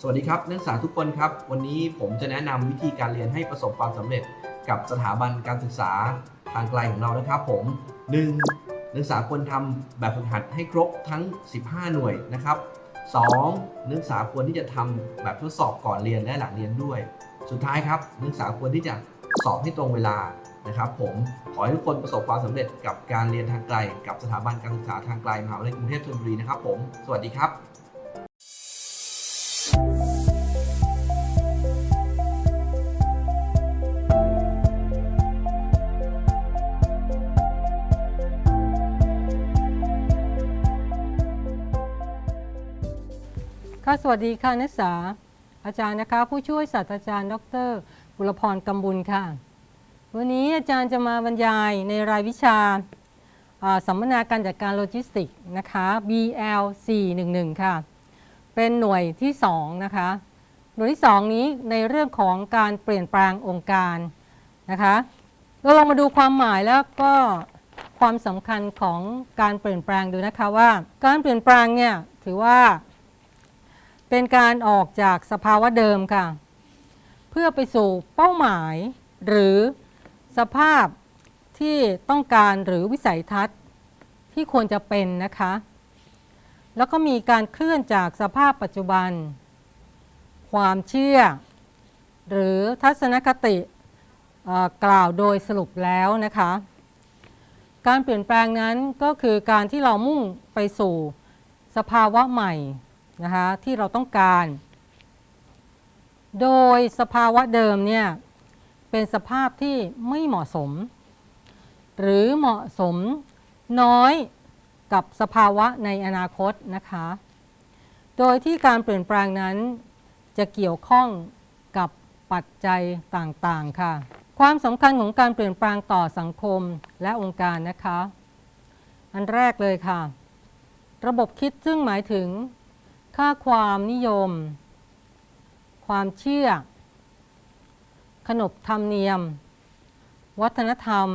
สวัสดีครับนักศึกษาทุกคนครับ วันนี้ผมจะแนะนำวิธีการเรียนให้ประสบความสำเร็จกับสถาบันการศึกษาทางไกลของเรานะครับผม 1. นักศึกษาควรทำแบบฝึกหัดให้ครบทั้ง 15 หน่วยนะครับ 2. นักศึกษาควรที่จะทำแบบทดสอบก่อนเรียนและหลังเรียนด้วย สุดท้ายครับนักศึกษาควรที่จะสอบให้ตรงเวลานะครับผมขอให้ทุกคนประสบความสำเร็จกับการเรียนทางไกล กับสถาบันการศึกษาทางไกลมหาวิทยาลัยกรุงเทพธนบุรีนะครับผม สวัสดีครับ ค่ะสวัสดีค่ะนักศึกษา อาจารย์นะคะ ผู้ช่วยศาสตราจารย์ ดรบุรพรกำบุญค่ะ วันนี้อาจารย์จะมาบรรยายในรายวิชาสัมมนาการจัดการโลจิสติกส์นะคะ BL 411 ค่ะ เป็นหน่วยที่ 2 นะคะ หน่วยที่ 2 นี้ในเรื่องของการเปลี่ยนแปลงองค์การนะคะ เราลองมาดูความหมายแล้วก็ความสำคัญของการเปลี่ยนแปลงดูนะคะว่า การเปลี่ยนแปลงเนี่ยถือว่า เป็นการออกจากสภาวะเดิมค่ะ เพื่อไปสู่เป้าหมาย หรือสภาพที่ต้องการหรือวิสัยทัศน์ที่ควรจะเป็นนะคะ แล้วก็มีการเคลื่อนจากสภาพปัจจุบัน ความเชื่อ หรือทัศนคติกล่าวโดยสรุปแล้วนะคะ การเปลี่ยนแปลงนั้นก็คือการที่เรามุ่งไปสู่สภาวะใหม่ นะคะที่เราต้องการ โดยสภาวะเดิมเนี่ยเป็นสภาพที่ไม่เหมาะสม หรือเหมาะสมน้อยกับสภาวะในอนาคตนะคะ โดยที่การเปลี่ยนแปลงนั้นจะเกี่ยวข้องกับปัจจัยต่างๆค่ะ ความสำคัญของการเปลี่ยนแปลงต่อสังคมและองค์การนะคะ อันแรกเลยค่ะ ระบบคิดซึ่งหมายถึง ค่าความนิยม ความเชื่อ ขนบธรรมเนียม วัฒนธรรม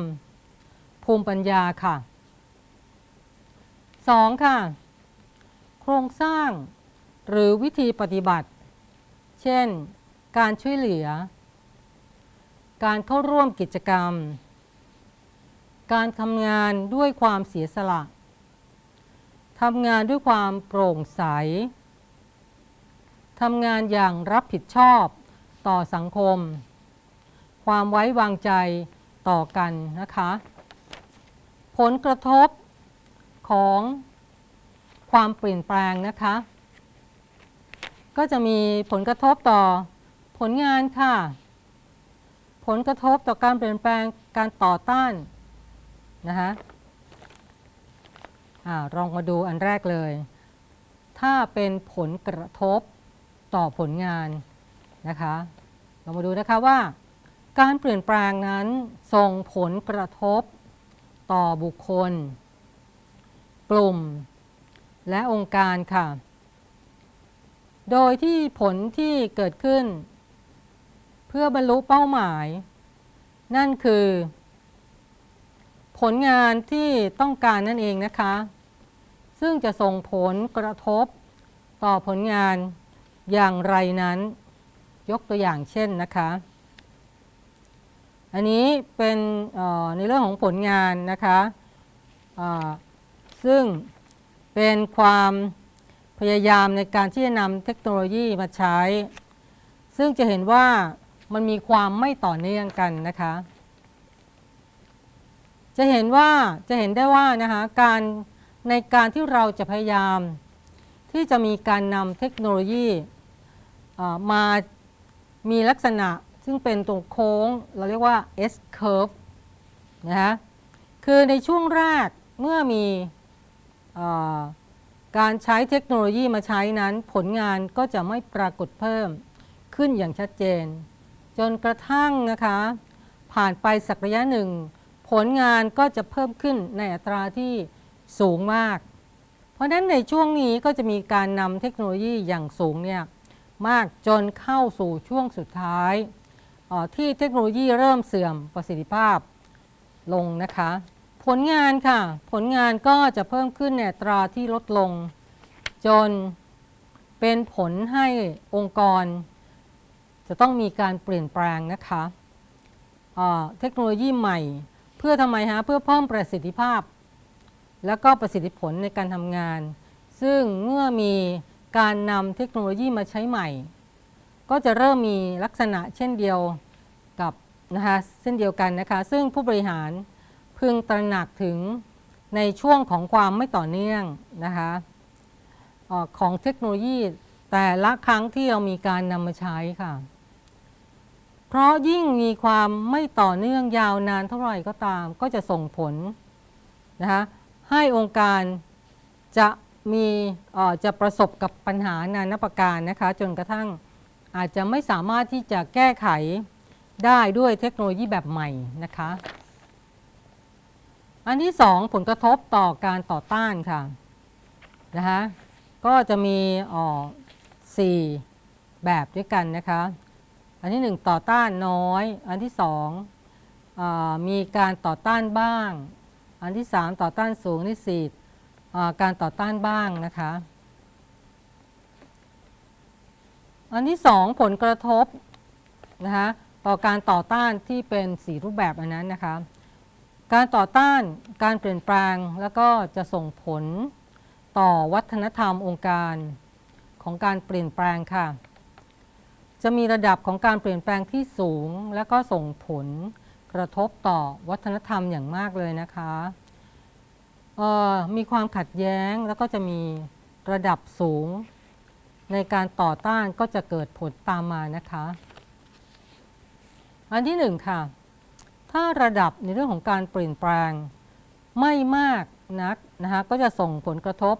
ภูมิปัญญาค่ะ 2. ค่ะ โครงสร้างหรือวิธีปฏิบัติ เช่น การช่วยเหลือ การเข้าร่วมกิจกรรม การทำงานด้วยความเสียสละทำงานด้วยความโปร่งใส ทำงานอย่างรับผิดชอบต่อสังคม ความไว้วางใจต่อกันนะคะ ผลกระทบของความเปลี่ยนแปลงนะคะ ก็จะมีผลกระทบต่อผลงานค่ะ ผลกระทบต่อการเปลี่ยนแปลงการต่อต้านนะคะอาลองมาดูอันแรกเลย ถ้าเป็นผลกระทบ ต่อผลงานนะคะ เรามาดูนะคะว่า การเปลี่ยนแปลงนั้นส่งผลกระทบต่อบุคคล กลุ่ม และองค์การค่ะ โดยที่ผลที่เกิดขึ้น เพื่อบรรลุเป้าหมาย นั่นคือ ผลงานที่ต้องการนั่นเองนะคะ ซึ่งจะส่งผลกระทบต่อผลงาน อย่างไรนั้น ยกตัวอย่างเช่นนะคะ อันนี้เป็นในเรื่องของผลงานนะคะซึ่งเป็นความพยายามในการที่จะนำเทคโนโลยีมาใช้ ซึ่งจะเห็นว่ามันมีความไม่ต่อเนื่องกันนะคะ จะเห็นว่าจะเห็นได้ว่านะคะการในการที่เราจะพยายาม ที่จะมีการนำเทคโนโลยีมามีลักษณะซึ่งเป็นตรงโค้ง เราเรียกว่า S curve นะคะคือในช่วงแรกเมื่อมีอการใช้เทคโนโลยีมาใช้นั้นผลงานก็จะไม่ปรากฏเพิ่มขึ้นอย่างชัดเจน จนกระทั่งนะคะผ่านไปสักระยะหนึ่ง ผลงานก็จะเพิ่มขึ้นในอัตราที่สูงมาก ราะฉะนั้นในช่วงนี้ก็จะมีการนำเทคโนโลยีอย่างสูงเนี่ยมากจนเข้าสู่ช่วงสุดท้าย ที่เทคโนโลยีเริ่มเสื่อมประสิทธิภาพลงนะคะ ผลงานค่ะ ผลงานก็จะเพิ่มขึ้นในตราที่ลดลง จนเป็นผลให้องค์กร จะต้องมีการเปลี่ยนแปลงนะคะเทคโนโลยีใหม่ เพื่อทำไมฮะเพื่อเพิ่มประสิทธิภาพ แล้วก็ประสิทธิผลในการทำงาน ซึ่งเมื่อมีการนำเทคโนโลยีมาใช้ใหม่ ก็จะเริ่มมีลักษณะเช่นเดียวกับนะคะเช่นเดียวกันนะคะ ซึ่งผู้บริหารพึงตระหนักถึงในช่วงของความไม่ต่อเนื่องนะคะของเทคโนโลยีแต่ละครั้งที่เรามีการนำมาใช้ค่ะ เพราะยิ่งมีความไม่ต่อเนื่องยาวนานเท่าไหร่ก็ตาม ก็จะส่งผลนะคะ ให้องค์การจะมีจะประสบกับปัญหานานาประการนะคะ จนกระทั่งอาจจะไม่สามารถที่จะแก้ไขได้ด้วยเทคโนโลยีแบบใหม่นะคะ อันที่สองผลกระทบต่อการต่อต้านค่ะนะคะก็จะมีอ่อสี่แบบด้วยกันนะคะ อันที่หนึ่งต่อต้านน้อย อันที่สองมีการต่อต้านบ้าง อันที่สามต่อต้านสูงนที่สี่การต่อต้านบ้างนะคะ อันที่สองผลกระทบนะคะต่อการต่อต้านที่เป็นสีรูปแบบอันนั้นนะคะ การต่อต้านการเปลี่ยนแปลงแล้วก็จะส่งผลต่อวัฒนธรรมองค์การของการเปลี่ยนแปลงค่ะ จะมีระดับของการเปลี่ยนแปลงที่สูง และก็ส่งผล กระทบต่อวัฒนธรรมอย่างมากเลยนะคะมีความขัดแย้งแล้วก็จะมีระดับสูง ในการต่อต้านก็จะเกิดผลตามมานะคะ อันที่หนึ่งค่ะ ถ้าระดับในเรื่องของการเปลี่ยนแปลงไม่มากนักนะคะก็จะส่งผลกระทบ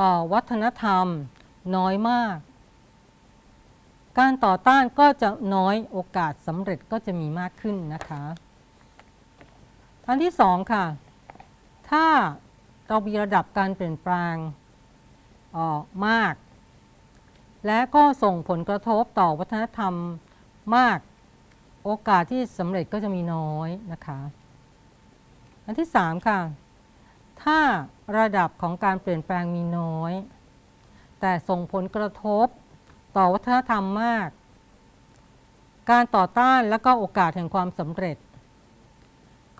ต่อวัฒนธรรมน้อยมาก การต่อต้านก็จะน้อยโอกาสสำเร็จก็จะมีมากขึ้นนะคะอันที่สองค่ะ ถ้าเรามีระดับการเปลี่ยนแปลงเอ่อมาก และก็ส่งผลกระทบต่อวัฒนธรรมมาก โอกาสที่สำเร็จก็จะมีน้อยนะคะ อันที่สามค่ะ ถ้าระดับของการเปลี่ยนแปลงมีน้อย แต่ส่งผลกระทบ ต่อวัฒนธรรมมาก การต่อต้านและก็โอกาสแห่งความสำเร็จ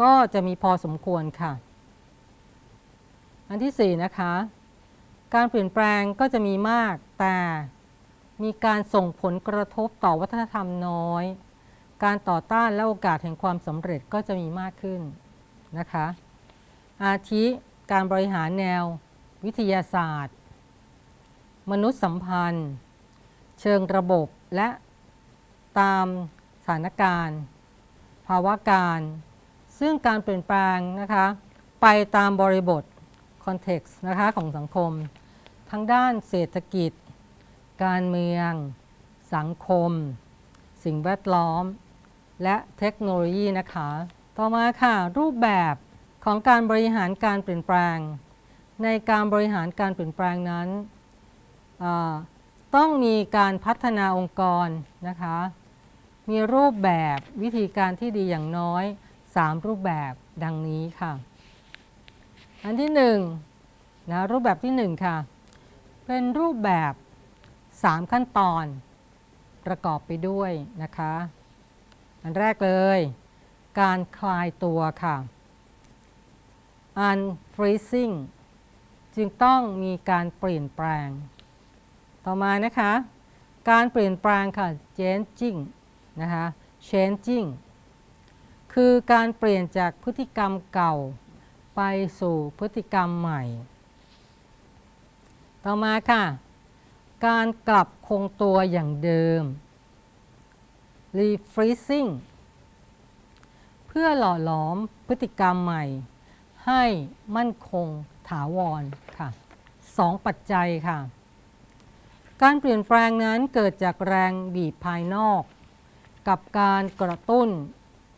ก็จะมีพอสมควรค่ะ อันที่สี่นะคะ การเปลี่ยนแปลงก็จะมีมากแต่มีการส่งผลกระทบต่อวัฒนธรรมน้อย การต่อต้านและโอกาสแห่งความสำเร็จก็จะมีมากขึ้นนะคะ อาทิการบริหารแนววิทยาศาสตร์ มนุษยสัมพันธ์ เชิงระบบและตามสถานการณ์ ภาวะการ ซึ่งการเปลี่ยนแปลงนะคะไปตามบริบท context นะคะของสังคม ทั้งด้านเศรษฐกิจ การเมือง สังคม สิ่งแวดล้อม และเทคโนโลยีนะคะ ต่อมาค่ะ รูปแบบของการบริหารการเปลี่ยนแปลง ในการบริหารการเปลี่ยนแปลงนั้น ต้องมีการพัฒนาองค์กรนะคะ มีรูปแบบวิธีการที่ดีอย่างน้อย 3 รูปแบบดังนี้ค่ะ อันที่1นะรูปแบบที่ 1 ค่ะ เป็นรูปแบบ 3 ขั้นตอนประกอบไปด้วยนะคะ อันแรกเลย การคลายตัวค่ะ unfreezing จึงต้องมีการเปลี่ยนแปลง ต่อมานะคะ การเปลี่ยนแปลงค่ะ changing นะคะ changing คือการเปลี่ยนจากพฤติกรรมเก่าไปสู่พฤติกรรมใหม่ ต่อมาค่ะ การกลับคงตัวอย่างเดิม refreezing เพื่อหล่อหลอมพฤติกรรมใหม่ ให้มั่นคงถาวรค่ะสองปัจจัยค่ะ การเปลี่ยนแปลงนั้นเกิดจากแรงบีบภายนอก กับการกระตุ้น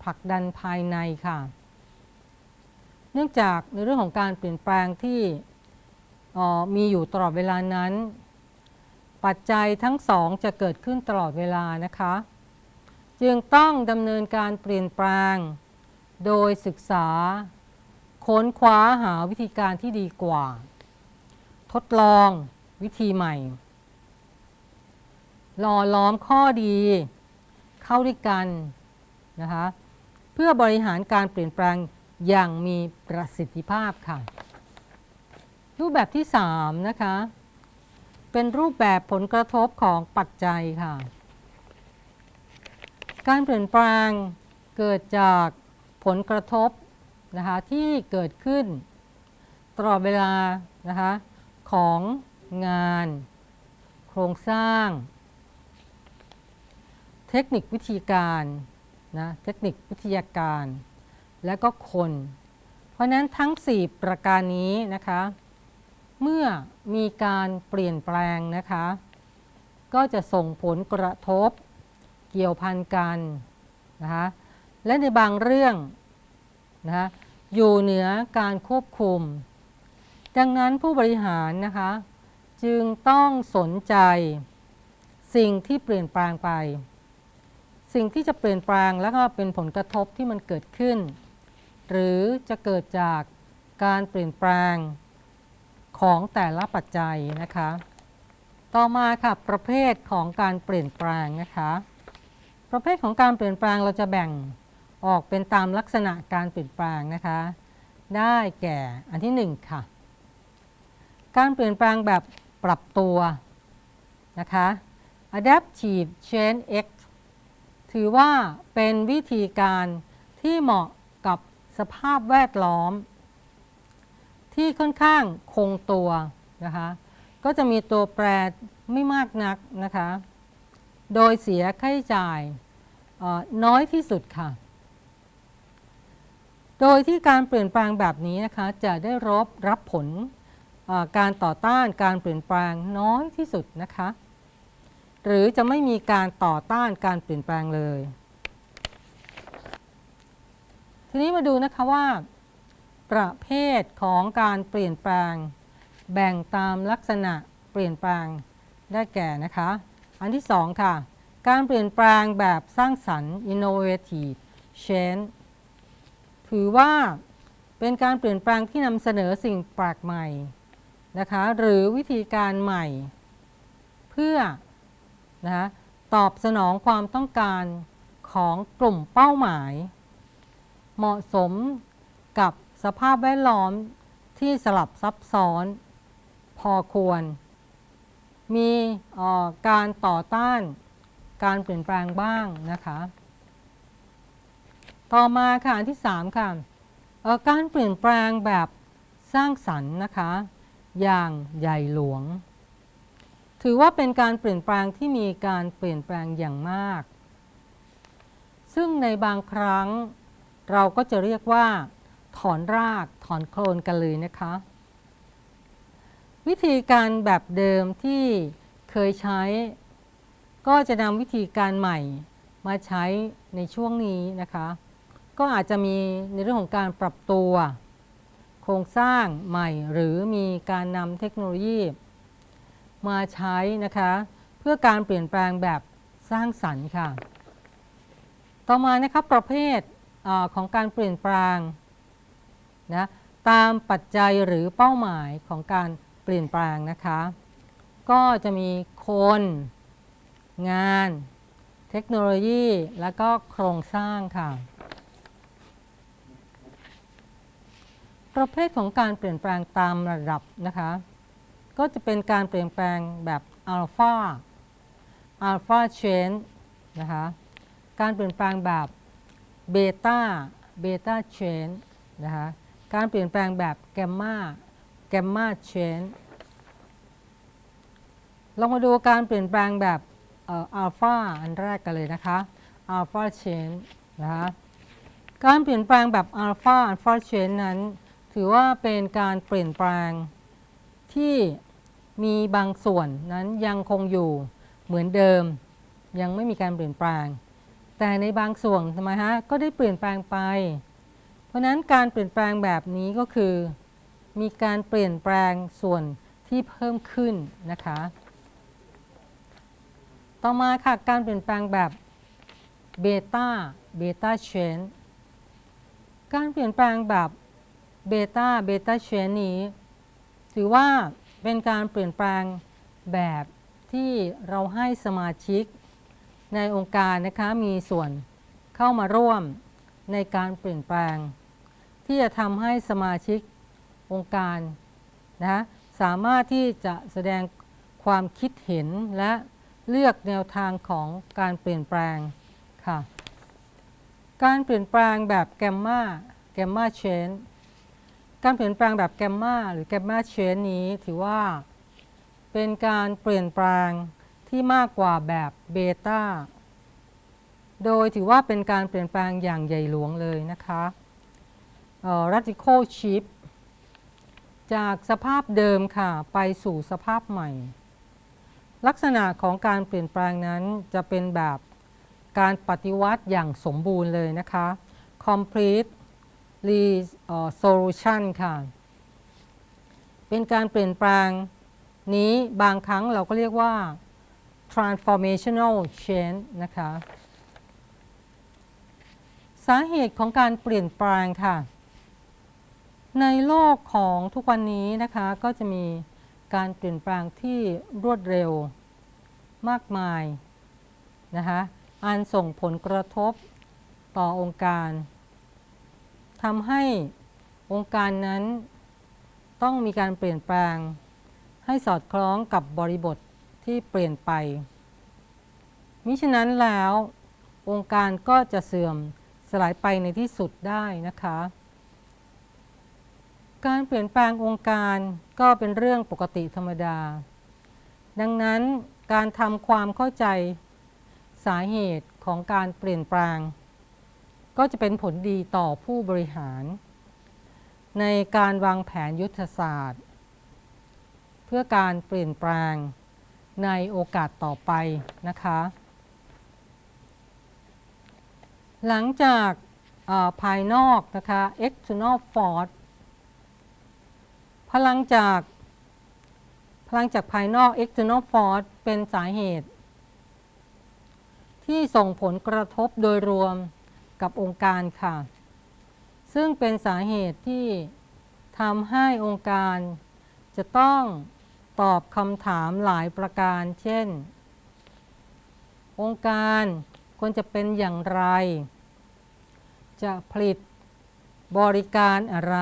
ผลักดันภายในค่ะ เนื่องจากในเรื่องของการเปลี่ยนแปลงที่มีอยู่ตลอดเวลานั้น ปัจจัยทั้งสองจะเกิดขึ้นตลอดเวลานะคะ จึงต้องดำเนินการเปลี่ยนแปลง โดยศึกษา ค้นคว้าหาวิธีการที่ดีกว่า ทดลองวิธีใหม่ หล่อล้อมข้อดีเข้าด้วยกันนะคะเพื่อบริหารการเปลี่ยนแปลงอย่างมีประสิทธิภาพค่ะ รูปแบบที่ 3 นะคะ เป็นรูปแบบผลกระทบของปัจจัยค่ะ การเปลี่ยนแปลงเกิดจากผลกระทบนะคะที่เกิดขึ้น ตลอดเวลานะคะของงาน โครงสร้าง เทคนิควิธีการนะเทคนิควิทยาการ และก็คน เพราะนั้นทั้ง 4 ประการนี้นะคะ เมื่อมีการเปลี่ยนแปลงนะคะ ก็จะส่งผลกระทบเกี่ยวพันกันนะคะและในบางเรื่องนะคะอยู่เหนือการควบคุม ดังนั้นผู้บริหารนะคะ จึงต้องสนใจสิ่งที่เปลี่ยนแปลงไป สิ่งที่จะเปลี่ยนแปลงแล้วก็เป็นผลกระทบที่มันเกิดขึ้น หรือจะเกิดจากการเปลี่ยนแปลงของแต่ละปัจจัยนะคะ ต่อมาค่ะประเภทของการเปลี่ยนแปลงนะคะ ประเภทของการเปลี่ยนแปลงเราจะแบ่งออกเป็นตามลักษณะการเปลี่ยนแปลงนะคะ ได้แก่อันที่หนึ่งค่ะ การเปลี่ยนแปลงแบบปรับตัวนะคะ adaptive change X ถือว่าเป็นวิธีการที่เหมาะกับสภาพแวดล้อม ที่ค่อนข้างคงตัวนะคะก็จะมีตัวแปรไม่มากนักนะคะ โดยเสียค่าใช้จ่ายน้อยที่สุดค่ะ โดยที่การเปลี่ยนแปลงแบบนี้นะคะจะได้รับรับผลการต่อต้านการเปลี่ยนแปลงน้อยที่สุดนะคะ หรือจะไม่มีการต่อต้านการเปลี่ยนแปลงเลย ทีนี้มาดูนะคะว่า ประเภทของการเปลี่ยนแปลง แบ่งตามลักษณะเปลี่ยนแปลงได้แก่นะคะ อันที่สองค่ะ การเปลี่ยนแปลงแบบสร้างสรรค์ innovative change ถือว่าเป็นการเปลี่ยนแปลงที่นำเสนอสิ่งแปลกใหม่นะคะ หรือวิธีการใหม่ เพื่อ นะตอบสนองความต้องการของกลุ่มเป้าหมาย เหมาะสมกับสภาพแวดล้อมที่สลับซับซ้อน พอควร มีการต่อต้านการเปลี่ยนแปลงบ้างนะคะ ต่อมาค่ะอันที่ 3 ค่ะการเปลี่ยนแปลงแบบสร้างสรรค์นะคะ อย่างใหญ่หลวง ถือว่าเป็นการเปลี่ยนแปลงที่มีการเปลี่ยนแปลงอย่างมาก ซึ่งในบางครั้งเราก็จะเรียกว่า ถอนรากถอนโคลนกันเลยนะคะ วิธีการแบบเดิมที่เคยใช้ ก็จะนำวิธีการใหม่มาใช้ในช่วงนี้นะคะ ก็อาจจะมีในเรื่องของการปรับตัว โครงสร้างใหม่หรือมีการนำเทคโนโลยี มาใช้นะคะ เพื่อการเปลี่ยนแปลงแบบสร้างสรรค์ค่ะ ต่อมานะครับประเภทอของการเปลี่ยนแปลงนะตามปัจจัยหรือเป้าหมายของการเปลี่ยนแปลงนะคะ ก็จะมีคน งาน เทคโนโลยี และก็โครงสร้างค่ะ ประเภทของการเปลี่ยนแปลงตามระดับนะคะ ก็จะเป็นการเปลี่ยนแปลงแบบอัลฟาอัลฟาเชนนะคะการเปลี่ยนแปลงแบบเบต้าเบต้าเชนนะคะการเปลี่ยนแปลงแบบแกมมาแกมมาเชนลองมาดูการเปลี่ยนแปลงแบบอัลฟาอันแรกกันเลยนะคะอัลฟาเชนนะคะการเปลี่ยนแปลงแบบอัลฟาอัลฟาเชนนั้น ถือว่าเป็นการเปลี่ยนแปลง ที่มีบางส่วนนั้นยังคงอยู่เหมือนเดิม ยังไม่มีการเปลี่ยนแปลง แต่ในบางส่วนทำไมฮะก็ได้เปลี่ยนแปลงไป เพราะนั้นการเปลี่ยนแปลงแบบนี้ก็คือ มีการเปลี่ยนแปลงส่วนที่เพิ่มขึ้นนะคะ ต่อมาค่ะการเปลี่ยนแปลงแบบเบต้าเบต้าเชนการเปลี่ยนแปลงแบบเบต้าเบต้าเชนนี้ ถือว่าเป็นการเปลี่ยนแปลงแบบที่เราให้สมาชิกในองค์การนะคะมีส่วนเข้ามาร่วมในการเปลี่ยนแปลง ที่จะทำให้สมาชิกองค์การนะะสามารถที่จะแสดงความคิดเห็นและเลือกแนวทางของการเปลี่ยนแปลงค่ะ การเปลี่ยนแปลงแบบแกมมาแกมมาเชน การเปลี่ยนแปลงแบบแกมมาหรือแกมมาเชนนี้ถือว่า เป็นการเปลี่ยนแปลงที่มากกว่าแบบเบต้าโดยถือว่าเป็นการเปลี่ยนแปลงอย่างใหญ่หลวงเลยนะคะเอ่อ radical shift จากสภาพเดิมค่ะไปสู่สภาพใหม่ ลักษณะของการเปลี่ยนแปลงนั้นจะเป็นแบบการปฏิวัติอย่างสมบูรณ์เลยนะคะ complete resolution ค่ะ เป็นการเปลี่ยนแปลงนี้บางครั้งเราก็เรียกว่า transformational change นะคะ สาเหตุของการเปลี่ยนแปลงค่ะ ในโลกของทุกวันนี้นะคะก็จะมีการเปลี่ยนแปลงที่รวดเร็วมากมายนะคะอันส่งผลกระทบต่อองค์การ ทำให้องค์การนั้นต้องมีการเปลี่ยนแปลง ให้สอดคล้องกับบริบทที่เปลี่ยนไป มิฉะนั้นแล้วองค์การก็จะเสื่อมสลายไปในที่สุดได้นะคะ การเปลี่ยนแปลงองค์การก็เป็นเรื่องปกติธรรมดา ดังนั้นการทำความเข้าใจสาเหตุของการเปลี่ยนแปลง ก็จะเป็นผลดีต่อผู้บริหาร ในการวางแผนยุทธศาสตร์ เพื่อการเปลี่ยนแปลงในโอกาสต่อไปนะคะ หลังจากภายนอกนะคะ external force พลังจากพลังจากภายนอก external force เป็นสาเหตุ ที่ส่งผลกระทบโดยรวม กับองค์การค่ะ ซึ่งเป็นสาเหตุที่ทำให้องค์การ จะต้องตอบคำถามหลายประการ เช่น องค์การควรจะเป็นอย่างไร จะผลิตบริการอะไร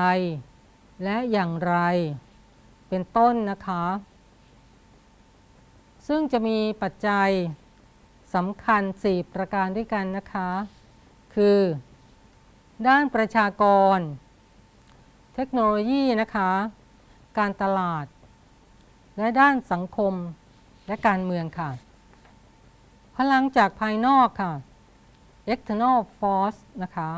และอย่างไรเป็นต้นนะคะ ซึ่งจะมีปัจจัยสำคัญ 4 ประการด้วยกันนะคะ คือ ด้านประชากร เทคโนโลยีนะคะ การตลาด และด้านสังคมและการเมืองค่ะ พลังจากภายนอกค่ะ external force นะคะ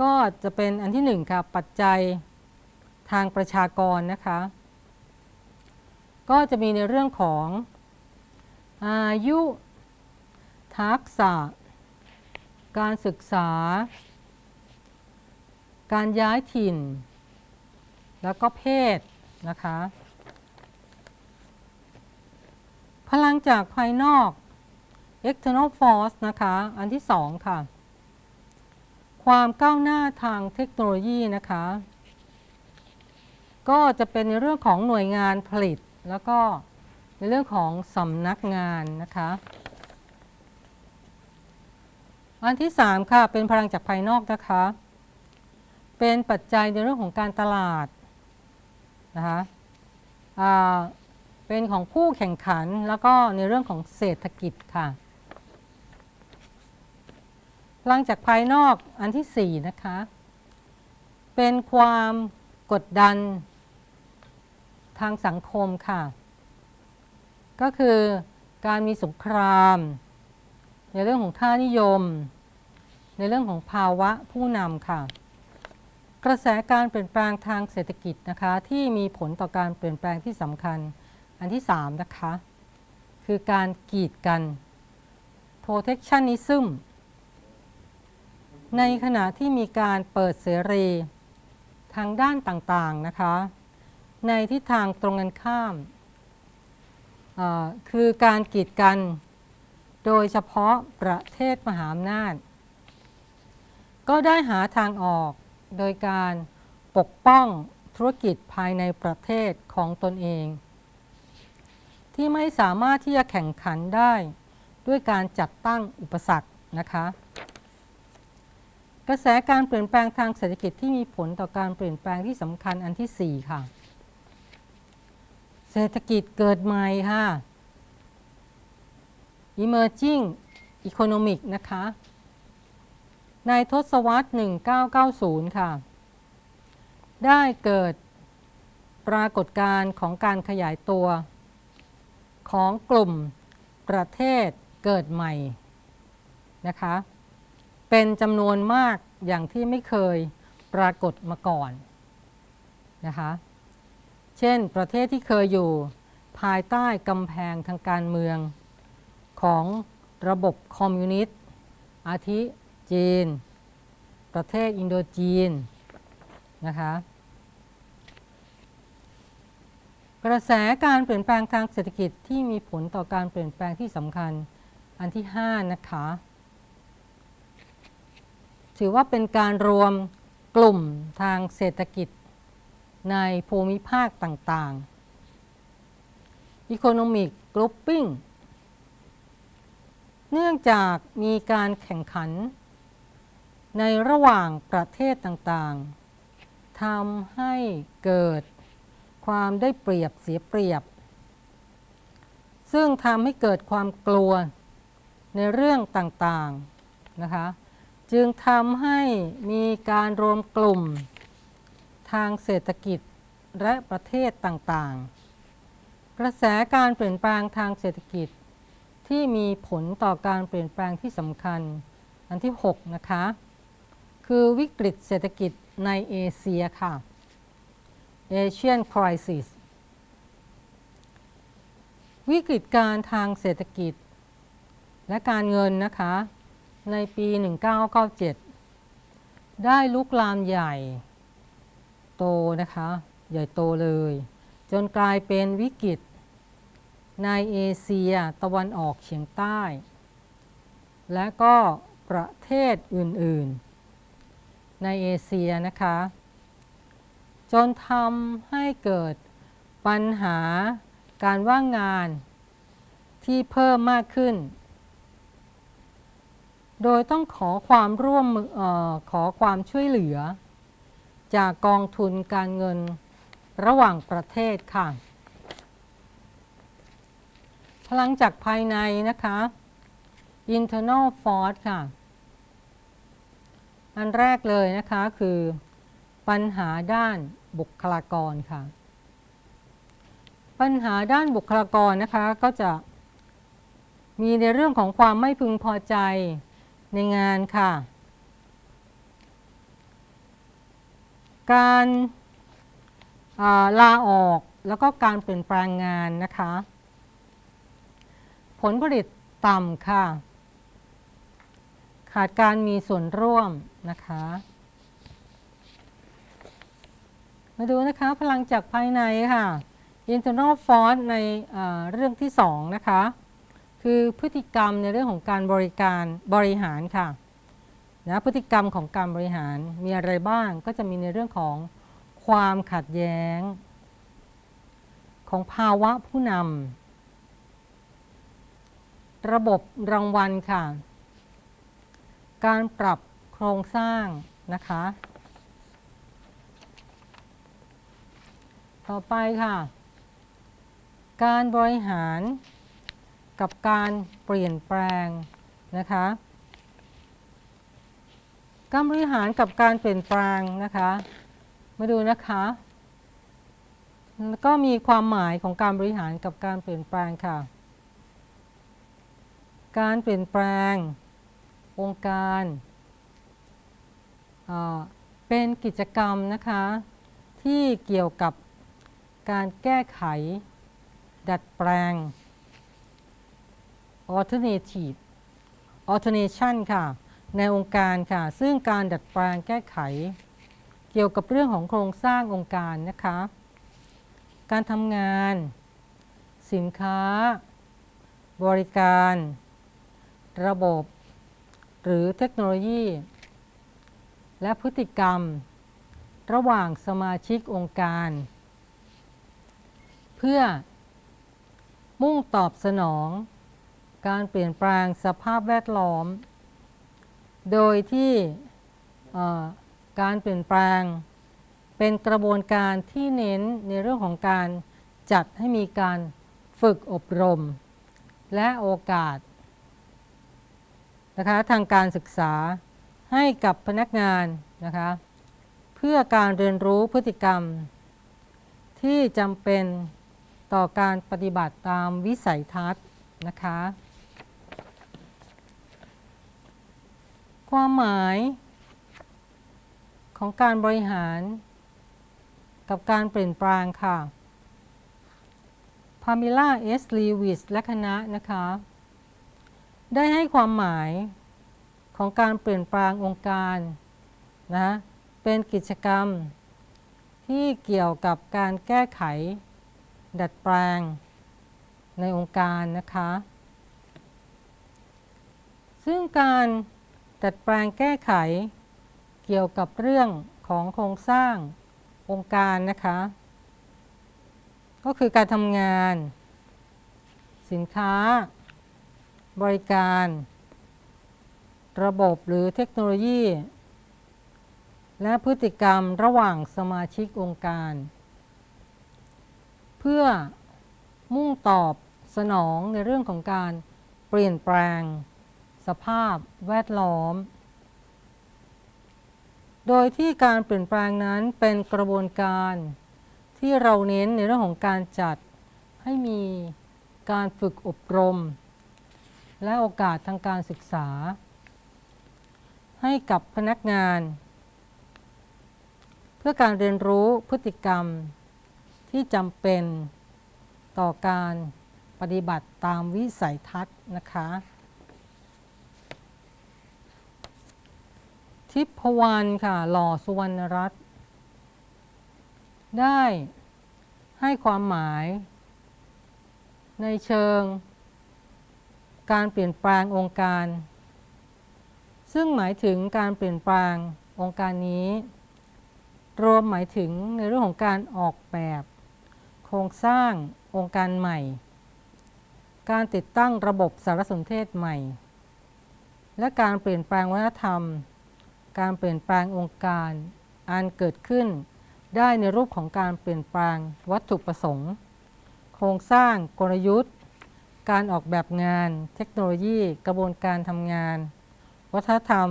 ก็จะเป็นอันที่หนึ่งค่ะ ปัจจัยทางประชากรนะคะ ก็จะมีในเรื่องของอายุทักษะ การศึกษา การย้ายถิ่น แล้วก็เพศนะคะ พลังจากภายนอก external force นะคะ อันที่สองค่ะ ความก้าวหน้าทางเทคโนโลยีนะคะ ก็จะเป็นในเรื่องของหน่วยงานผลิต แล้วก็ในเรื่องของสำนักงานนะคะ อันที่ 3 ค่ะ เป็นพลังจากภายนอกนะคะ เป็นปัจจัยในเรื่องของการตลาดนะคะเป็นของผู้แข่งขันแล้วก็ในเรื่องของเศรษฐกิจค่ะ พลังจากภายนอกอันที่ 4 นะคะ เป็นความกดดันทางสังคมค่ะ ก็คือการมีสงคราม ในเรื่องของท่านิยม ในเรื่องของภาวะผู้นำค่ะ กระแสการเปลี่ยนแปลงทางเศรษฐกิจนะคะที่มีผลต่อการเปลี่ยนแปลงที่สำคัญอันที่3นะคะคือการกีดกัน protectionism ในขณะที่มีการเปิดเสรีทางด้านต่างๆนะคะ ในทิศทางตรงกันข้าม คือการกีดกัน โดยเฉพาะประเทศมหาอำนาจ ก็ได้หาทางออกโดยการปกป้องธุรกิจภายในประเทศของตนเอง ที่ไม่สามารถที่จะแข่งขันได้ด้วยการจัดตั้งอุปสรรคนะคะกระแสการเปลี่ยนแปลงทางเศรษฐกิจที่มีผลต่อการเปลี่ยนแปลงที่สำคัญอันที่ 4 ค่ะ เศรษฐกิจเกิดใหม่ค่ะ emerging economic นะคะ ในทศวรรษ 1990 ค่ะ ได้เกิดปรากฏการณ์ของการขยายตัว ของกลุ่มประเทศเกิดใหม่นะคะ เป็นจำนวนมากอย่างที่ไม่เคยปรากฏมาก่อนนะคะ เช่นประเทศที่เคยอยู่ภายใต้กำแพงทางการเมือง ของระบบคอมมิวนิสต์อาทิจีน ประเทศอินโดจีนนะคะกระแสการเปลี่ยนแปลงทางเศรษฐกิจที่มีผลต่อการเปลี่ยนแปลงที่สำคัญอันที่ 5 นะคะ ถือว่าเป็นการรวมกลุ่มทางเศรษฐกิจในภูมิภาคต่างๆ Economic Grouping เนื่องจากมีการแข่งขัน ในระหว่างประเทศต่างๆทำให้เกิดความได้เปรียบเสียเปรียบ ซึ่งทำให้เกิดความกลัวในเรื่องต่างๆนะคะจึงทำให้มีการรวมกลุ่มทางเศรษฐกิจและประเทศต่างๆ กระแสการเปลี่ยนแปลงทางเศรษฐกิจ ที่มีผลต่อการเปลี่ยนแปลงที่สำคัญ อันที่ 6 นะคะ คือวิกฤตเศรษฐกิจในเอเชียค่ะ Asian Crisis วิกฤตการทางเศรษฐกิจ และการเงินนะคะ ในปี 1997 ได้ลุกลามใหญ่ โตนะคะ ใหญ่โตเลย จนกลายเป็นวิกฤต ในเอเชียตะวันออกเฉียงใต้ และก็ประเทศอื่น ๆ ในเอเชียนะคะ จนทำให้เกิดปัญหาการว่างงานที่เพิ่มมากขึ้น โดยต้องขอความร่วมมือเออขอความช่วยเหลือ จากกองทุนการเงินระหว่างประเทศค่ะ พลังจากภายในนะคะ internal force ค่ะ อันแรกเลยนะคะคือปัญหาด้านบุคลากรค่ะ ปัญหาด้านบุคลากรนะคะก็จะมีในเรื่องของความไม่พึงพอใจในงานค่ะ การาลาออกแล้วก็การเปลี่ยนแปลงงานนะคะ ผลผลิตต่ำค่ะ ขาดการมีส่วนร่วมนะคะ มาดูนะคะพลังจากภายในค่ะ internal force ในเรื่องที่ 2 นะคะ คือพฤติกรรมในเรื่องของการบริการบริหารค่ะนะพฤติกรรมของการบริหารมีอะไรบ้างก็จะมีในเรื่องของความขัดแย้ง ของภาวะผู้นำ ระบบรางวัลค่ะ การปรับโครงสร้างนะคะ ต่อไปค่ะ การบริหารกับการเปลี่ยนแปลงนะคะ การบริหารกับการเปลี่ยนแปลงนะคะ มาดูนะคะก็มีความหมายของการบริหารกับการเปลี่ยนแปลงค่ะ การเปลี่ยนแปลงองค์การเป็นกิจกรรมนะคะ ที่เกี่ยวกับการแก้ไข ดัดแปลง alternative alternation ค่ะ ในองค์การค่ะ ซึ่งการดัดแปลงแก้ไข เกี่ยวกับเรื่องของโครงสร้างองค์การนะคะ การทำงาน สินค้า บริการ ระบบ หรือเทคโนโลยี และพฤติกรรม ระหว่างสมาชิกองค์การ เพื่อ มุ่งตอบสนอง การเปลี่ยนแปลงสภาพแวดล้อม โดยที่การเปลี่ยนแปลง เป็นกระบวนการที่เน้นในเรื่องของการจัดให้มีการฝึกอบรม และโอกาส นะคะทางการศึกษาให้กับพนักงานนะคะเพื่อการเรียนรู้พฤติกรรม ที่จำเป็นต่อการปฏิบัติตามวิสัยทัศน์นะคะความหมายของการบริหาร กับการเปลี่ยนแปลงค่ะพามิล่าเอสลีวิสและคณะนะคะ ได้ให้ความหมายของการเปลี่ยนแปลงองค์การนะเป็นกิจกรรมที่เกี่ยวกับการแก้ไข ดัดแปลงในองค์การนะคะ ซึ่งการดัดแปลงแก้ไขเกี่ยวกับเรื่องของโครงสร้างองค์การนะคะ ก็คือการทำงาน สินค้า บริการ ระบบหรือเทคโนโลยี และพฤติกรรมระหว่างสมาชิกองค์การ เพื่อมุ่งตอบสนองในเรื่องของการเปลี่ยนแปลง สภาพแวดล้อม โดยที่การเปลี่ยนแปลงนั้นเป็นกระบวนการที่เราเน้นในเรื่องของการจัดให้มีการฝึกอบรม และโอกาสทางการศึกษา ให้กับพนักงาน เพื่อการเรียนรู้พฤติกรรมที่จำเป็นต่อการปฏิบัติตามวิสัยทัศน์นะคะทิพวรรณค่ะ หล่อสุวรรณรัตน์ได้ให้ความหมาย ในเชิง การเปลี่ยนแปลงองค์การ ซึ่งหมายถึงการเปลี่ยนแปลงองค์การนี้ รวมหมายถึงในเรื่องของการออกแบบ โครงสร้างองค์การใหม่ การติดตั้งระบบสารสนเทศใหม่ และการเปลี่ยนแปลงวัฒนธรรม การเปลี่ยนแปลงองค์การอันเกิดขึ้นได้ในรูปของการเปลี่ยนแปลงวัตถุประสงค์ โครงสร้างกลยุทธ์ การออกแบบงาน เทคโนโลยี กระบวนการทำงาน วัฒนธรรม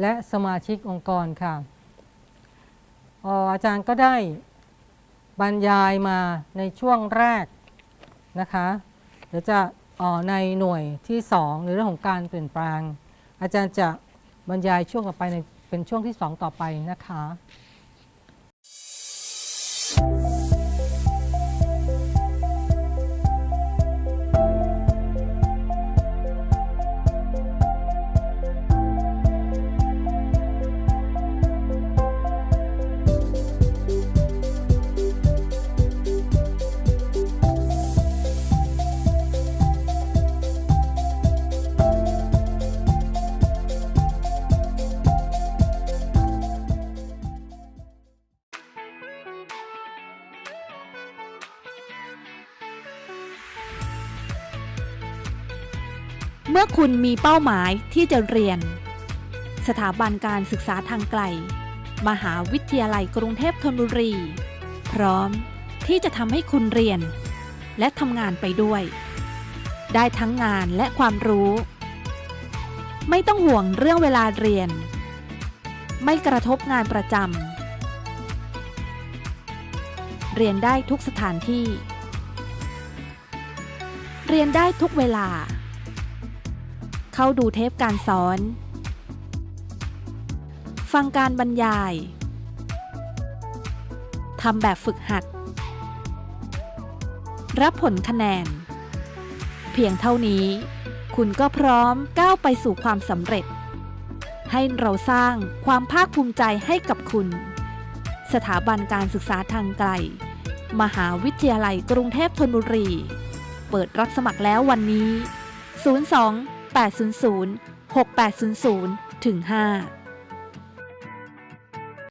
และสมาชิกองค์กรค่ะอออาจารย์ก็ได้บรรยายมาในช่วงแรกนะคะเดี๋ยวจะออในหน่วยที่ 2 ในเรื่องของการเปลี่ยนแปลง อาจารย์จะบรรยายช่วงต่อไปในเป็นช่วงที่ 2 ต่อไปนะคะ คุณมีเป้าหมายที่จะเรียน สถาบันการศึกษาทางไกล มหาวิทยาลัยกรุงเทพธนบุรี พร้อมที่จะทำให้คุณเรียน และทำงานไปด้วย ได้ทั้งงานและความรู้ ไม่ต้องห่วงเรื่องเวลาเรียน ไม่กระทบงานประจำเรียนได้ทุกสถานที่ เรียนได้ทุกเวลา เข้าดูเทปการสอน ฟังการบรรยาย ทำแบบฝึกหัด รับผลคะแนน เพียงเท่านี้ คุณก็พร้อมก้าวไปสู่ความสำเร็จ ให้เราสร้างความภาคภูมิใจให้กับคุณ สถาบันการศึกษาทางไกล มหาวิทยาลัยกรุงเทพธนบุรี เปิดรับสมัครแล้ววันนี้ 02 800 6800 ถึง 5